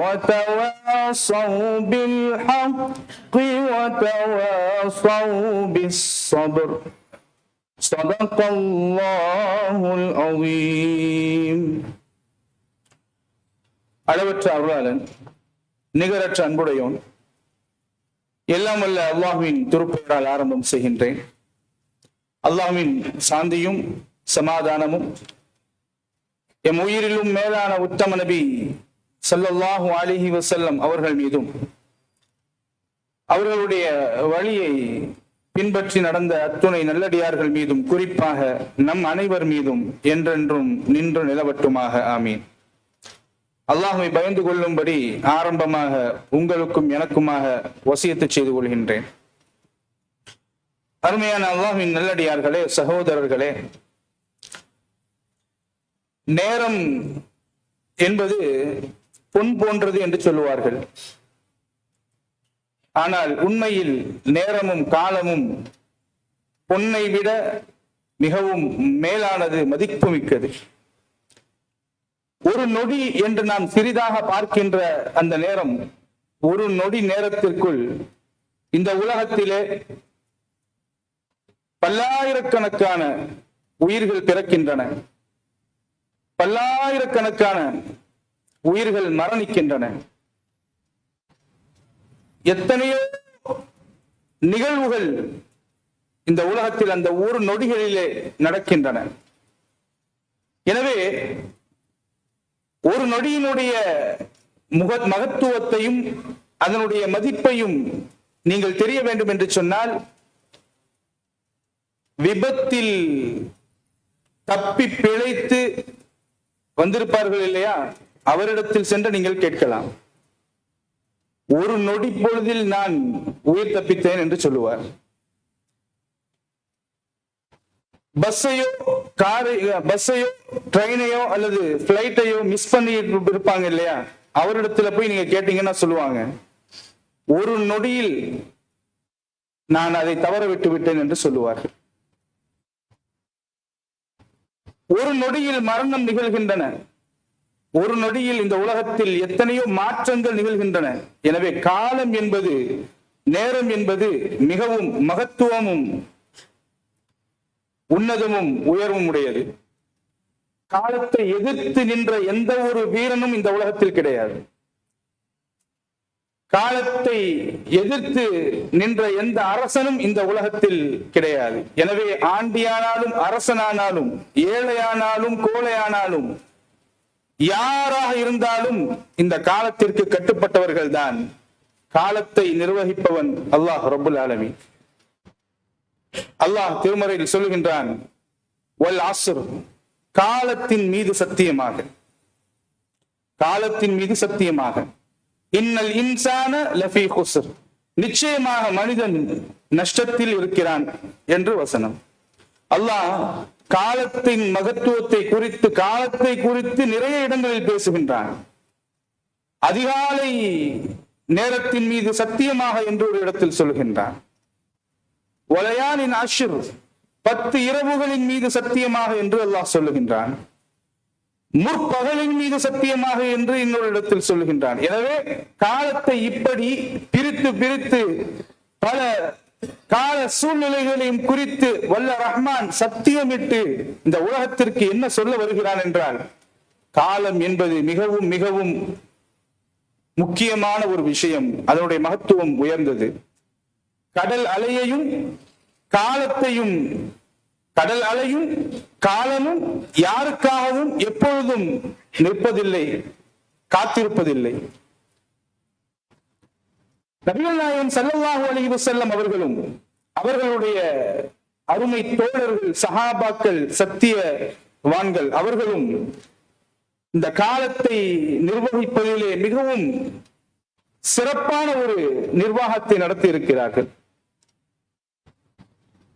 وتواصوا بالحق وتواصوا بالصبر صدق الله العظيم அளவற்ற அருளாளன் நிகரற்ற அன்புடையோன் எல்லாம் வல்ல அல்லாஹுவின் திருப்பெயரால் ஆரம்பம் செய்கின்றேன் அல்லாஹ்வின் சாந்தியும் சமாதானமும் எம் உயிரிலும் மேலான உத்தம நபி ஸல்லல்லாஹு அலிஹி வசல்லம் அவர்கள் மீதும். அவர்களுடைய வழியை பின்பற்றி நடந்த அத்துணை நல்லடியார்கள் மீதும் குறிப்பாக நம் அனைவர் மீதும் என்றென்றும் நின்று நிலவட்டுமாக. ஆமீன். அல்லாஹுவை பயந்து கொள்ளும்படி ஆரம்பமாக உங்களுக்கும் எனக்குமாக வசியத்து செய்து கொள்கின்றேன். அருமையான அல்லாஹுவின் நல்லடியார்களே சகோதரர்களே நேரம் என்பது பொன் போன்றது என்று சொல்லுவார்கள். ஆனால் உண்மையில் நேரமும் காலமும் பொன்னை விட மிகவும் மேலானது மதிப்புமிக்கது. ஒரு நொடி என்று நாம் சிறிதாக பார்க்கின்ற அந்த நேரம் ஒரு நொடி நேரத்திற்குள் இந்த உலகத்திலே பல்லாயிரக்கணக்கான உயிர்கள் பிறக்கின்றன. பல்லாயிரக்கணக்கான உயிர்கள் மரணிக்கின்றன. எத்தனையோ நிகழ்வுகள் இந்த உலகத்தில் அந்த ஒரு நொடிகளிலே நடக்கின்றன. எனவே ஒரு நொடியினுடைய முக மகத்துவத்தையும் அதனுடைய மதிப்பையும் நீங்கள் தெரிய வேண்டும் என்று சொன்னால் விபத்தில் தப்பி பிழைத்து வந்திருப்பார்கள் இல்லையா? அவரிடத்தில் சென்று நீங்கள் கேட்கலாம். ஒரு நொடி பொழுதில் நான் உயிர் தப்பித்தேன் என்று சொல்லுவார். பஸ்ஸையோ காரை பஸ்ஸையோ ட்ரெயினையோ அல்லது பிளைட்டையோ மிஸ் பண்ணி இருப்பாங்க இல்லையா? அவரிடத்துல போய் நீங்க கேட்டீங்கன்னா சொல்லுவாங்க. ஒரு நொடியில் நான் அதை தவற விட்டு விட்டேன் என்று சொல்லுவார்கள். ஒரு நொடியில் மரணம் நிகழ்கின்றன. ஒரு நொடியில் இந்த உலகத்தில் எத்தனையோ மாற்றங்கள் நிகழ்கின்றன. எனவே காலம் என்பது நேரம் என்பது மிகவும் மகத்துவமும் உன்னதமும் உயர்வும் உடையது. காலத்தை எதிர்த்து நின்ற எந்த ஒரு வீரனும் இந்த உலகத்தில் கிடையாது. காலத்தை எதிர்த்து நின்ற எந்த அரசனும் இந்த உலகத்தில் கிடையாது. எனவே ஆண்டியானாலும் அரசனானாலும் ஏழையானாலும் கோழையானாலும் யாராக இருந்தாலும் இந்த காலத்திற்கு கட்டுப்பட்டவர்கள் தான். காலத்தை நிர்வகிப்பவன் அல்லாஹ் ரபுல் ஆலமி அல்லாஹ் திருமறையில் சொல்லுகின்றான் காலத்தின் மீது சத்தியமாக. காலத்தின் மீது சத்தியமாக. இன்னல் இன்சான லஃபி குசர் நிச்சயமாக மனிதன் நஷ்டத்தில் இருக்கிறான் என்று வசனம். அல்லாஹ் காலத்தின் மகத்துவத்தை குறித்து காலத்தை குறித்து நிறைய இடங்களில் பேசுகின்றான். அதிகாலை நேரத்தின் மீது சத்தியமாக என்று ஒரு இடத்தில் சொல்கின்றான். ஒலையானின் அஷிர் பத்து இரவுகளின் மீது சத்தியமாக என்று அல்லாஹ் சொல்லுகின்றான். முற்பகலின் மீது சத்தியமாக என்று இன்னொரு இடத்தில் எனவே காலத்தை இப்படி பிரித்து பிரித்து பல கால சூழ்நிலைகளையும் குறித்து வல்ல ரஹ்மான் சத்தியமிட்டு இந்த உலகத்திற்கு என்ன சொல்ல வருகிறான் என்றால் காலம் என்பது மிகவும் மிகவும் முக்கியமான ஒரு விஷயம். அதனுடைய மகத்துவம் உயர்ந்தது. கடல் அலையையும் காலத்தையும் கடல் அலையும் காலமும் யாருக்காகவும் எப்பொழுதும் நிற்பதில்லை காத்திருப்பதில்லை. நபிகள் நாயகம் சல்லல்லாஹு அலைஹி செல்லம் அவர்களும் அவர்களுடைய அருமை தோழர்கள் சஹாபாக்கள் சத்தியவான்கள் அவர்களும் இந்த காலத்தை நிர்வகிப்பதிலே மிகவும் சிறப்பான ஒரு நிர்வாகத்தை நடத்தி இருக்கிறார்கள்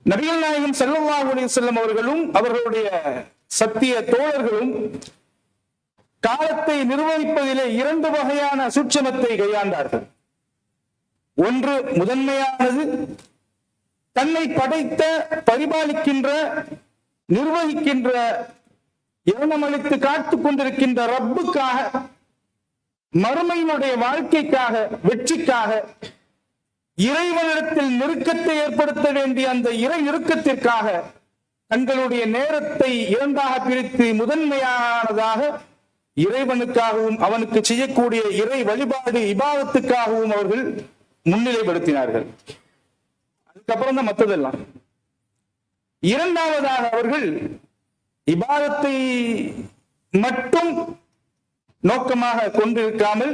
நபிகள் நாயகம் ஸல்லல்லாஹு செல்லும் அவர்களும் அவர்களுடைய சத்திய தோழர்களும் காலத்தை நிர்வகிப்பதிலே இரண்டு வகையான சூட்சமத்தை கையாண்டார்கள். ஒன்று முதன்மையானது தன்னை படைத்த பரிபாலிக்கின்ற நிர்வகிக்கின்ற இரணமளித்து காத்துக் கொண்டிருக்கின்ற ரப்புக்காக மறுமையினுடைய வாழ்க்கைக்காக வெற்றிக்காக இறைவனிடத்தில் நெருக்கத்தை ஏற்படுத்த வேண்டிய அந்த இறை நெருக்கத்திற்காக தங்களுடைய நேரத்தை இரண்டாக பிரித்து முதன்மையானதாக இறைவனுக்காகவும் அவனுக்கு செய்யக்கூடிய இறை வழிபாடு இபாவத்துக்காகவும் அவர்கள் முன்னிலைப்படுத்தினார்கள். அதுக்கப்புறம் தான் மற்றதெல்லாம் இரண்டாவதாக அவர்கள் இபாதத்தை மட்டும் நோக்கமாக கொண்டிருக்காமல்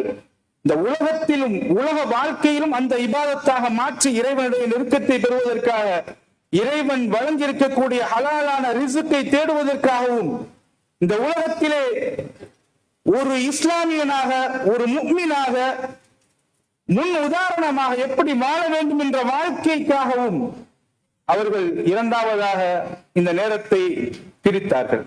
இந்த உலகத்திலும் உலக வாழ்க்கையிலும் அந்த இபாதத்தாக மாற்றி இறைவனுடைய நெருக்கத்தை பெறுவதற்காக இறைவன் வழங்கியிருக்கக்கூடிய ஹலாலான ரிசுக்கை தேடுவதற்காகவும் இந்த உலகத்திலே ஒரு இஸ்லாமியனாக ஒரு முக்மினாக முன் உதாரணமாக எப்படி வாழ வேண்டும் என்ற வாழ்க்கைக்காகவும் அவர்கள் இரண்டாவதாக இந்த நேரத்தை பிரித்தார்கள்.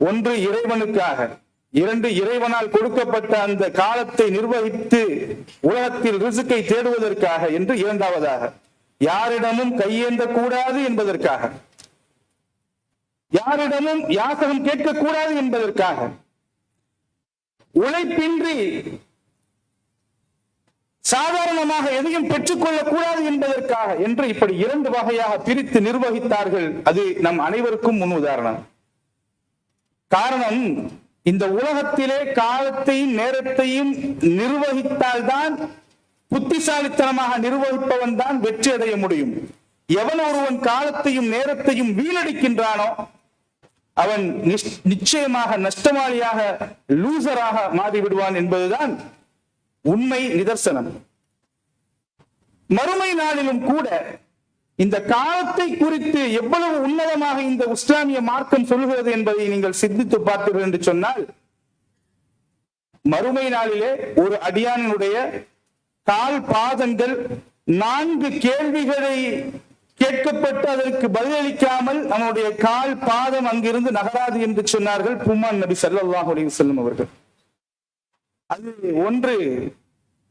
ஒன்று இறைவனுக்காக. இரண்டு இறைவனால் கொடுக்கப்பட்ட அந்த காலத்தை நிர்வகித்து உலகத்தில் ரிசுக்கை தேடுவதற்காக என்று இரண்டாவதாக. யாரிடமும் கையேந்த கூடாது என்பதற்காக. யாரிடமும் யாசகம் கேட்கக்கூடாது என்பதற்காக. உழைப்பின்றி சாதாரணமாக எதையும் பெற்றுக்கொள்ளக் கூடாது என்பதற்காக என்று இப்படி இரண்டு வகையாக பிரித்து நிர்வகித்தார்கள். அது நம் அனைவருக்கும் முன் உதாரணம். காரணம் இந்த உலகத்திலே காலத்தையும் நேரத்தையும் நிர்வகித்தால்தான் புத்திசாலித்தனமாக நிர்வகிப்பவன் தான் வெற்றி அடைய முடியும். எவன் ஒருவன் காலத்தையும் நேரத்தையும் வீணடிக்கின்றானோ அவன் நிச்சயமாக நஷ்டமாளியாக லூசராக மாறிவிடுவான் என்பதுதான் உண்மை நிதர்சனம். மறுமை நாளிலும் கூட இந்த காலத்தை குறித்து எவ்வளவு உன்னதமாக இந்த இஸ்லாமிய மார்க்கம் சொல்கிறது என்பதை நீங்கள் சிந்தித்து பார்த்தீர்கள் என்று சொன்னால் மறுமை நாளிலே ஒரு அடியானுடைய கால் பாதங்கள் நான்கு கேள்விகளை கேட்கப்பட்டு அதற்கு பதிலளிக்காமல் நம்முடைய கால் பாதம் அங்கிருந்து நகராது என்று சொன்னார்கள் புமான் நபி சல்லாஹ் அலைஹி செல்லும் அவர்கள். அது ஒன்று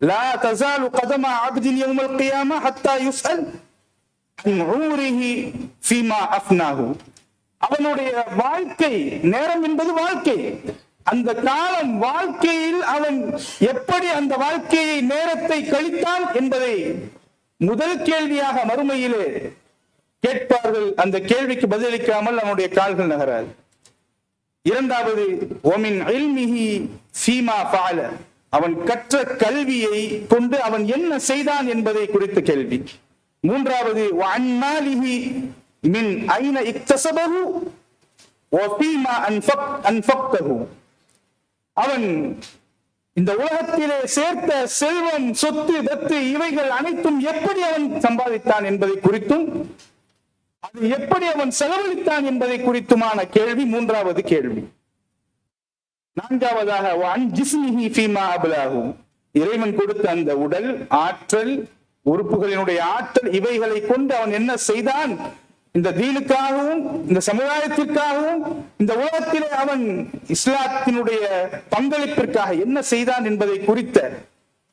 லா தசாலு கதம அப்தின் யௌமல் கியாமா ஹத்தா யுஸ்அல். அவனுடைய வாழ்க்கை நேரம் என்பது வாழ்க்கை. அந்த காலம் வாழ்க்கையில் அவன் எப்படி அந்த வாழ்க்கையை நேரத்தை கழித்தான் என்பதை முதல் கேள்வியாக மறுமையிலே கேட்பார்கள். அந்த கேள்விக்கு பதிலளிக்காமல் அவனுடைய கால்கள் நகராது. இரண்டாவது ஓமின் இல்மிஹி சீமா பால அவன் கற்ற கல்வியை கொண்டு அவன் என்ன செய்தான் என்பதை குறித்த கேள்வி. மூன்றாவது அன்மாலிஹி மின் ஐன இக்தஸபஹு வஃபீமா அன்ஃபக் அன்ஃபக்தஹு. அவன் இந்த உலகத்திலே சேர்த்த செல்வம் சொத்து தத்து இவைகள் அனைத்தும் எப்படி அவன் சம்பாதித்தான் என்பதை குறித்தும் அது எப்படி அவன் செலவழித்தான் என்பதை குறித்துமான கேள்வி மூன்றாவது கேள்வி. நான்காவதாக இறைவன் கொடுத்த அந்த உடல் ஆற்றல் உறுப்புகளினுடைய ஆற்றல் இவைகளை கொண்டு அவன் என்ன செய்தான்? இந்த தீனுக்காகவும் இந்த சமுதாயத்திற்காகவும் இந்த உலகத்திலே அவன் இஸ்லாத்தினுடைய பங்களிப்பிற்காக என்ன செய்தான் என்பதை குறித்த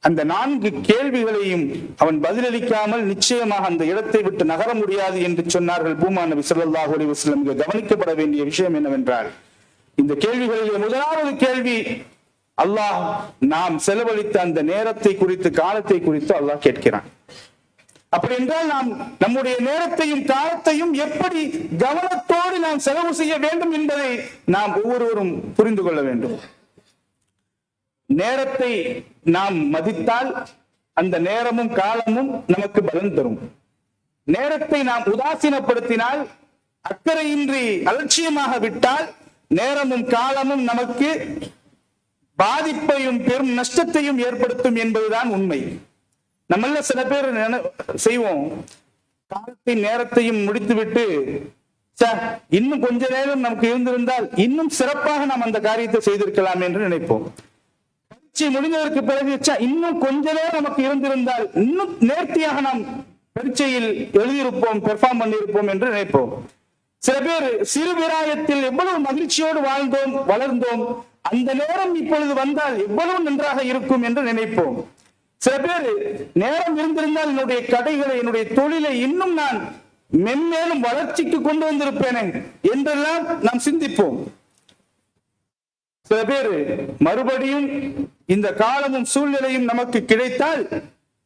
அந்த நான்கு கேள்விகளையும் அவன் பதிலளிக்காமல் நிச்சயமாக அந்த இடத்தை விட்டு நகர முடியாது என்று சொன்னார்கள் பூமா நபி ஸல்லல்லாஹு அலைஹி கவனிக்கப்பட வேண்டிய விஷயம் என்னவென்றால் இந்த கேள்விகளில் முதலாவது கேள்வி அல்லாஹ் நாம் செலவழித்த அந்த நேரத்தை குறித்து காலத்தை குறித்து அல்லாஹ் கேட்கிறான். அப்படி என்றால் நாம் நம்முடைய நேரத்தையும் காலத்தையும் எப்படி கவனத்தோடு நாம் செலவு செய்ய வேண்டும் என்பதை நாம் ஒவ்வொருவரும் புரிந்து கொள்ள வேண்டும். நேரத்தை நாம் மதித்தால் அந்த நேரமும் காலமும் நமக்கு பலன் தரும். நேரத்தை நாம் உதாசீனப்படுத்தினால் அக்கறையின்றி அலட்சியமாக விட்டால் நேரமும் காலமும் நமக்கு பாதிப்பையும் பெரும் நஷ்டத்தையும் ஏற்படுத்தும் என்பதுதான் உண்மை. நம்மள சில பேர் செய்வோம்? காலத்தை நேரத்தையும் முடித்துவிட்டு இன்னும் கொஞ்ச நேரம் நமக்கு இருந்திருந்தால் இன்னும் சிறப்பாக நாம் அந்த காரியத்தை செய்திருக்கலாம் என்று நினைப்போம். பரீட்சை முடிந்ததற்கு பிறகு இன்னும் கொஞ்ச நேரம் நமக்கு இருந்திருந்தால் இன்னும் நேர்த்தியாக நாம் பரீட்சையில் எழுதியிருப்போம் பெர்ஃபார்ம் பண்ணியிருப்போம் என்று நினைப்போம். சில பேர் சிறு விராயத்தில் எவ்வளவு மகிழ்ச்சியோடு வாழ்ந்தோம் வளர்ந்தோம். அந்த நேரம் இப்பொழுது வந்தால் எவ்வளவு நன்றாக இருக்கும் என்று நினைப்போம். சில பேர் நேரம் இருந்திருந்தால் என்னுடைய கடைகளை என்னுடைய தொழிலை இன்னும் நான் மென்மேலும் வளர்ச்சிக்கு கொண்டு வந்திருப்பேனே என்றெல்லாம் நாம் சிந்திப்போம். சில பேர் மறுபடியும் இந்த காலமும் சூழ்நிலையும் நமக்கு கிடைத்தால்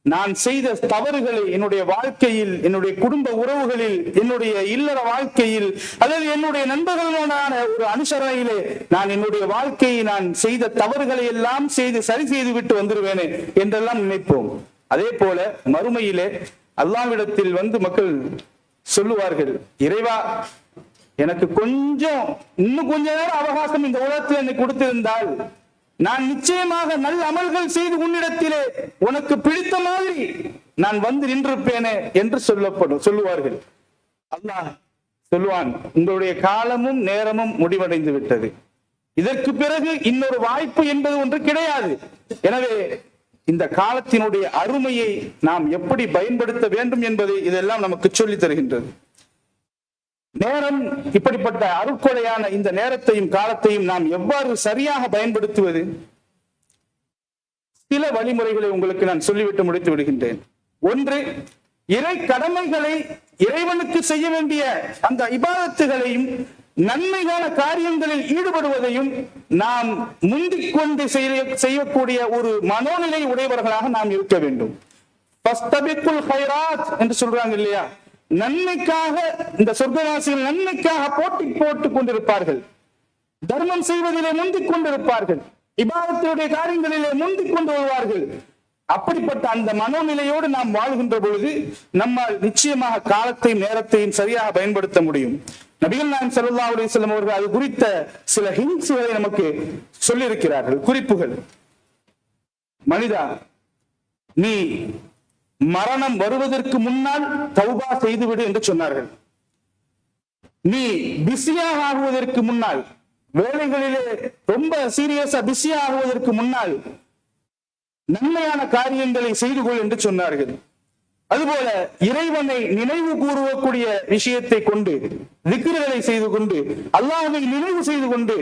நான் செய்த தவறுகளை என்னுடைய வாழ்க்கையில் என்னுடைய குடும்ப உறவுகளில் என்னுடைய இல்லற வாழ்க்கையில் அல்லது என்னுடைய நண்பர்களுடனான ஒரு அனுசரணையிலே நான் என்னுடைய வாழ்க்கையை நான் செய்த தவறுகளை எல்லாம் செய்து சரி செய்து விட்டு வந்துருவேனே என்றெல்லாம் நினைப்போம். அதே போல மறுமையிலே அல்லாவிடத்தில் வந்து மக்கள் சொல்லுவார்கள் இறைவா எனக்கு கொஞ்சம் இன்னும் கொஞ்ச நேரம் அவகாசம் இந்த உலகத்தில் எனக்கு கொடுத்திருந்தால் நான் நிச்சயமாக நல்ல அமல்கள் செய்து உன்னிடத்திலே உனக்கு பிடித்த மாதிரி நான் வந்து நின்றிருப்பேனே என்று சொல்லப்படும் சொல்லுவார்கள். அல்லாஹ் சொல்லுவான் உங்களுடைய காலமும் நேரமும் முடிவடைந்து விட்டது. இதற்கு பிறகு இன்னொரு வாய்ப்பு என்பது ஒன்று கிடையாது. எனவே இந்த காலத்தினுடைய அருமையை நாம் எப்படி பயன்படுத்த வேண்டும் என்பதை இதெல்லாம் நமக்கு சொல்லி தருகின்றது. நேரம் இப்படிப்பட்ட அருட்கொலையான இந்த நேரத்தையும் காலத்தையும் நாம் எவ்வாறு சரியாக பயன்படுத்துவது? சில வழிமுறைகளை உங்களுக்கு நான் சொல்லிவிட்டு முடித்து விடுகின்றேன். ஒன்று இறை கடமைகளை இறைவனுக்கு செய்ய வேண்டிய அந்த இபாதத்துகளையும் நன்மையான காரியங்களில் ஈடுபடுவதையும் நாம் முந்திக் கொண்டு செய்ய- செய்யக்கூடிய ஒரு மனோநிலை உடையவர்களாக நாம் இருக்க வேண்டும். என்று சொல்றாங்க இல்லையா? நன்மைக்காக இந்த சொர்க்கவாசிகள் நன்மைக்காக போட்டி போட்டுக் கொண்டிருப்பார்கள். தர்மம் செய்வதிலே முந்திக் கொண்டிருப்பார்கள். இபாதத்துடைய காரியங்களிலே முந்திக் கொண்டு வருவார்கள். அப்படிப்பட்ட அந்த மனோநிலையோடு நாம் வாழ்கின்ற பொழுது நம்மால் நிச்சயமாக காலத்தையும் நேரத்தையும் சரியாக பயன்படுத்த முடியும். நபிகள் நாயகம் சல்லா அலைஹி அவர்கள் அது குறித்த சில ஹிம்சுகளை நமக்கு சொல்லியிருக்கிறார்கள். குறிப்புகள். மனிதா நீ மரணம் வருவதற்கு முன்னால் தௌபா செய்துவிடு என்று சொன்னார்கள். நீ பிஸியாக ஆகுவதற்கு முன்னால் வேலைகளிலே ரொம்ப சீரியஸா பிஸியா ஆகுவதற்கு முன்னால் நன்மையான காரியங்களை செய்து கொள் என்று சொன்னார்கள். அதுபோல இறைவனை நினைவு கூறுவக்கூடிய விஷயத்தை கொண்டு விக்கிரகளை செய்து கொண்டு அல்லாஹை நினைவு செய்து கொண்டு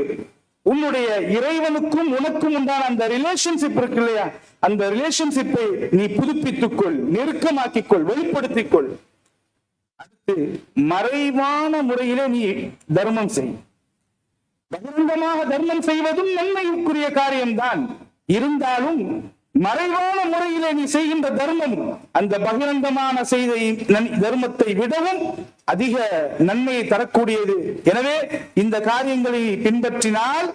உன்னுடைய இறைவனுக்கும் உனக்கும் உண்டான அந்த ரிலேஷன்ஷிப் இருக்கு இல்லையா? அந்த ரிலேஷன்ஷிப்பை நீ புதுப்பித்துக்கொள் நெருக்கமாக்கிக்கொள் வெளிப்படுத்திக்கொள். கொள் அடுத்து மறைவான முறையிலே நீ தர்மம் செய். பகிரங்கமாக தர்மம் செய்வதும் நன்மைக்குரிய காரியம்தான். இருந்தாலும் மறைவான முறையிலே நீ செய்கின்ற தர்மம் அந்த பகிரங்கமான செய்த நன்- தர்மத்தை விடவும் அதிக நன்மையை தரக்கூடியது. எனவே இந்த காரியங்களை பின்பற்றினால்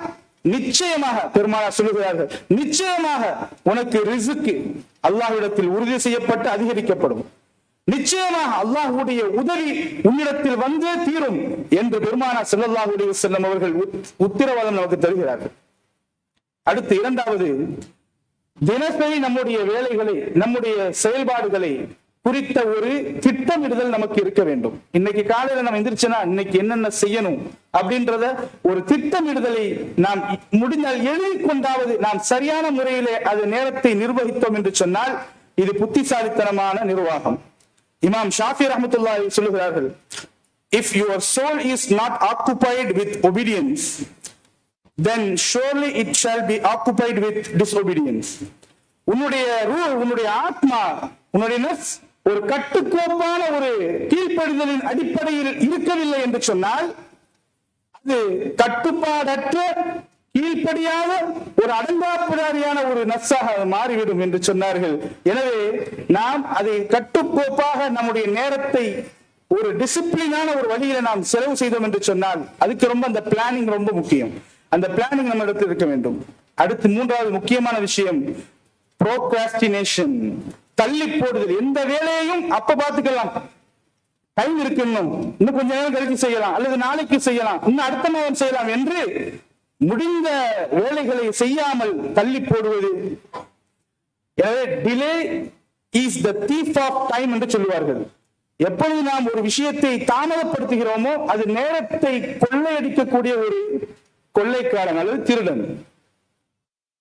நிச்சயமாக பெருமானா சொல்லுகிறார்கள் நிச்சயமாக உனக்கு ரிசுக்கு அல்லாஹ்விடத்தில் உறுதி செய்யப்பட்டு அதிகரிக்கப்படும். நிச்சயமாக அல்லாஹுடைய உதவி உன்னிடத்தில் வந்தே தீரும் என்று பெருமானா செல்லல்லாஹுடைய செல்லும் அவர்கள் உத்- உத்தரவாதம் நமக்கு தருகிறார்கள். அடுத்து இரண்டாவது தினசரி நம்முடைய வேலைகளை நம்முடைய செயல்பாடுகளை குறித்த ஒரு திட்டமிடுதல் நமக்கு இருக்க வேண்டும். இன்னைக்கு காலையில நம்ம எந்திரிச்சனா இன்னைக்கு என்னென்ன செய்யணும் அப்படின்றத ஒரு திட்டமிடுதலை நாம் முடிந்தால் எழுதி கொண்டாவது நாம் சரியான முறையிலே அது நேரத்தை நிர்வகித்தோம் என்று சொன்னால் இது புத்திசாலித்தனமான நிர்வாகம். இமாம் ஷாஃபி ரஹமத்துல்லாஹி சொல்லுகிறார்கள் if your soul is not occupied with obedience then surely it shall be occupied with disobedience. உன்னுடைய ரூ உன்னுடைய ஆத்மா உன்னுடைய நஃப்ஸ் ஒரு கட்டுக்கோப்பான ஒரு கீழ்ப்படிதலின் அடிப்படையில் இருக்கவில்லை என்று சொன்னால் அது கட்டுப்பாடற்ற கீழ்ப்படியாத ஒரு அடங்காப்பிடாரியான ஒரு நஸ்ஸாக அது மாறிவிடும் என்று சொன்னார்கள். எனவே நாம் அதை கட்டுக்கோப்பாக நம்முடைய நேரத்தை ஒரு டிசிப்ளினான ஒரு வழியில நாம் செலவு செய்தோம் என்று சொன்னால் அதுக்கு ரொம்ப அந்த பிளானிங் ரொம்ப முக்கியம். அந்த பிளானிங் நம்ம இடத்தில் இருக்க வேண்டும். அடுத்து மூன்றாவது முக்கியமான விஷயம் ப்ரோக்ராஸ்டினேஷன் தள்ளி போடுதல். எந்த வேலையையும் அப்ப பாத்துக்கலாம் டைம் இருக்கு இன்னும். இன்னும் கொஞ்ச நேரம் கழித்து செய்யலாம். அல்லது நாளைக்கு செய்யலாம். இன்னும் அடுத்த மாதம் செய்யலாம் என்று முடிந்த வேலைகளை செய்யாமல் தள்ளி போடுவது. எனவே delay is the thief of time என்று சொல்லுவார்கள். எப்பொழுது நாம் ஒரு விஷயத்தை தாமதப்படுத்துகிறோமோ அது நேரத்தை கொள்ளையடிக்கக்கூடிய ஒரு கொள்ளைக்காரன் அல்லது திருடன்.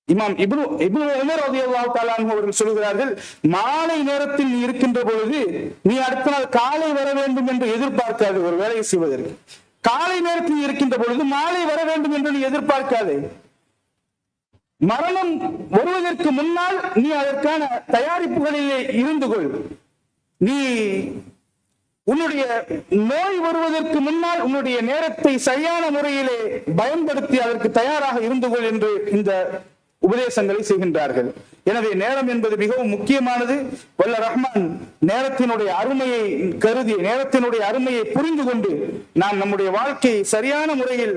இமாம் இப்னு இப்னு உமர் ரலியல்லாஹு தஆலா அவர்கள் சொல்கிறார்கள் மாலை நேரத்தில் நீ இருக்கின்ற பொழுது நீ அடுத்த நாள் காலை வர வேண்டும் என்று எதிர்பார்க்காது ஒரு வேலையை செய்வதற்கு. காலை நேரத்தில் நீ இருக்கின்ற பொழுது மாலை வர வேண்டும் என்று நீ எதிர்பார்க்காதே. மரணம் வருவதற்கு முன்னால் நீ அதற்கான தயாரிப்புகளிலே இருந்து கொள். நீ உன்னுடைய நோய் வருவதற்கு முன்னால் உன்னுடைய நேரத்தை சரியான முறையிலே பயன்படுத்தி அதற்கு தயாராக இருந்து கொள் என்று இந்த உபதேசங்களை செய்கின்றார்கள். எனவே நேரம் என்பது மிகவும் முக்கியமானது. வல்ல ரஹ்மான் நேரத்தினுடைய அருமையை கருதி நேரத்தினுடைய அருமையை புரிந்து கொண்டு நாம் நம்முடைய வாழ்க்கையை சரியான முறையில்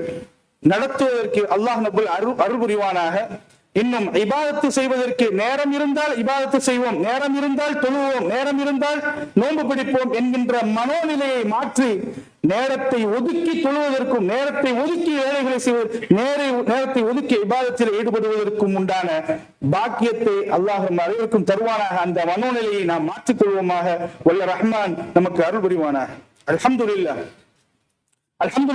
நடத்துவதற்கு அல்லாஹ் நபுல் அரு அருள் புரிவானாக. இன்னும் இபாதத்து செய்வதற்கு நேரம் இருந்தால் இபாதத்து செய்வோம் நேரம் இருந்தால் தொழுவோம் நேரம் இருந்தால் நோன்பு பிடிப்போம் என்கின்ற மனோநிலையை மாற்றி நேரத்தை ஒதுக்கி தொழுவதற்கும் நேரத்தை ஒதுக்கி வேலைகளை செய்வது நேரை நேரத்தை ஒதுக்கி இபாதத்தில் ஈடுபடுவதற்கும் உண்டான பாக்கியத்தை அல்லாஹ் அனைவருக்கும் தருவானாக. அந்த மனோநிலையை நாம் மாற்றிக் கொள்வோமாக. வல்ல ரஹ்மான் நமக்கு அருள் புரிவானாக. அல்ஹம்துலில்லாஹ். அல்ஹம்துலில்லாஹ்.